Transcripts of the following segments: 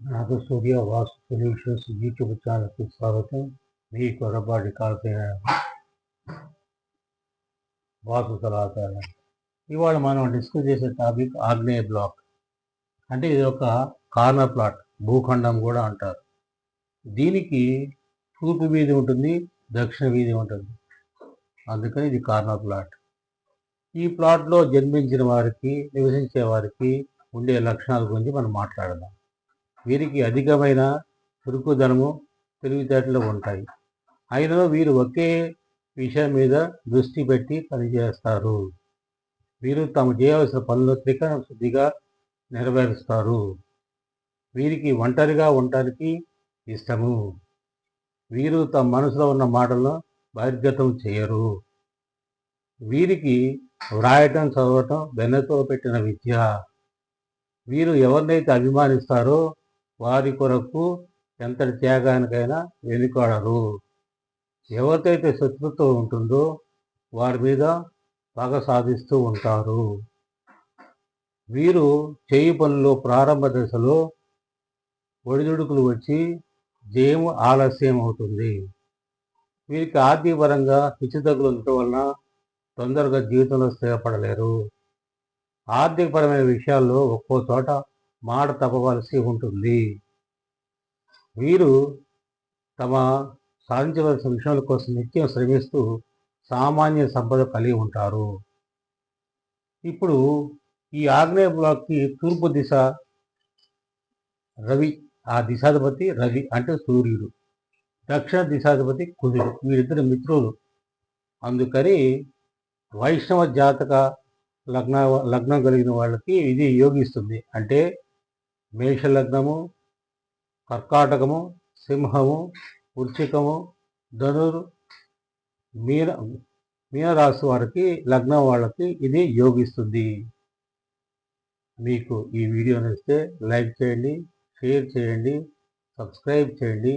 నాకు సూర్య వాస్తు solutions YouTube ఛానల్కి స్వాగతం. మీ కొరపాటి కాల్సిన వాస్తు సలహాదారు. ఇవాళ మనం డిస్కస్ చేసే టాపిక్ ఆగ్నేయ బ్లాక్. అంటే ఇది ఒక కార్నర్ ప్లాట్ భూఖండం కూడా అంటారు. దీనికి తూర్పు వీధి ఉంటుంది దక్షిణ వీధి ఉంటుంది. అందుకని ఇది కార్నర్ ప్లాట్. ఈ ప్లాట్లో జన్మించిన వారికి నివసించే వారికి ఉండే లక్షణాల గురించి మనం మాట్లాడదాం. వీరికి అధికమైన చురుకుదనము తెలివితేటలు ఉంటాయి. అయినా వీరు ఒకే విషయం మీద దృష్టి పెట్టి పనిచేస్తారు. వీరు తాము చేయవలసిన పనులు త్రికరణ శుద్ధిగా నెరవేరుస్తారు. వీరికి ఒంటరిగా ఉండటానికి ఇష్టము. వీరు తమ మనసులో ఉన్న మాటలను బహిర్గతం చేయరు. వీరికి వ్రాయటం చదవటం వెన్నతో పెట్టిన విద్య. వీరు ఎవరినైతే అభిమానిస్తారో వారి కొరకు ఎంతటి త్యాగానికైనా వెనుకాడరు ఎవరికైతే శత్రుత్వం ఉంటుందో వారి మీద పగ సాధిస్తూ ఉంటారు. వీరు చేయి పనుల్లో ప్రారంభ దశలో ఒడిదుడుకులు వచ్చి జయము ఆలస్యం అవుతుంది. వీరికి ఆర్థికపరంగా హెచ్చుతగ్గులు ఉండటం వలన తొందరగా జీవితంలో స్థిరపడలేరు. ఆర్థికపరమైన విషయాల్లో ఒక్కో చోట మాట తప్పవలసి ఉంటుంది. వీరు తమ సాధించవలసిన విషయాల కోసం నిత్యం శ్రమిస్తూ సామాన్య సంపద కలిగి ఉంటారు. ఇప్పుడు ఈ ఆగ్నేయ బ్లాక్కి తూర్పు దిశ రవి ఆ దిశాధిపతి రవి అంటే సూర్యుడు. దక్షిణ దిశాధిపతి కుజుడు. వీరిద్దరు మిత్రులు. అందుకని వైష్ణవ జాతక లగ్న లగ్నం కలిగిన వాళ్ళకి ఇది యోగిస్తుంది. అంటే మేష లగ్నము కర్కాటకము సింహము వృచ్చికము ధనురు మీన మీనరాశి వారికి లగ్నం వాళ్ళకి ఇది యోగిస్తుంది. మీకు ఈ వీడియో నచ్చితే లైక్ చేయండి షేర్ చేయండి సబ్స్క్రైబ్ చేయండి.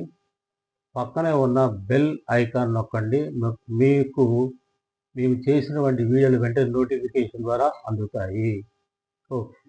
పక్కనే ఉన్న బెల్ ఐకాన్ నొక్కండి. మీకు మేము చేసినటువంటి వీడియోలు వెంటనే నోటిఫికేషన్ ద్వారా అందుతాయి. ఓకే.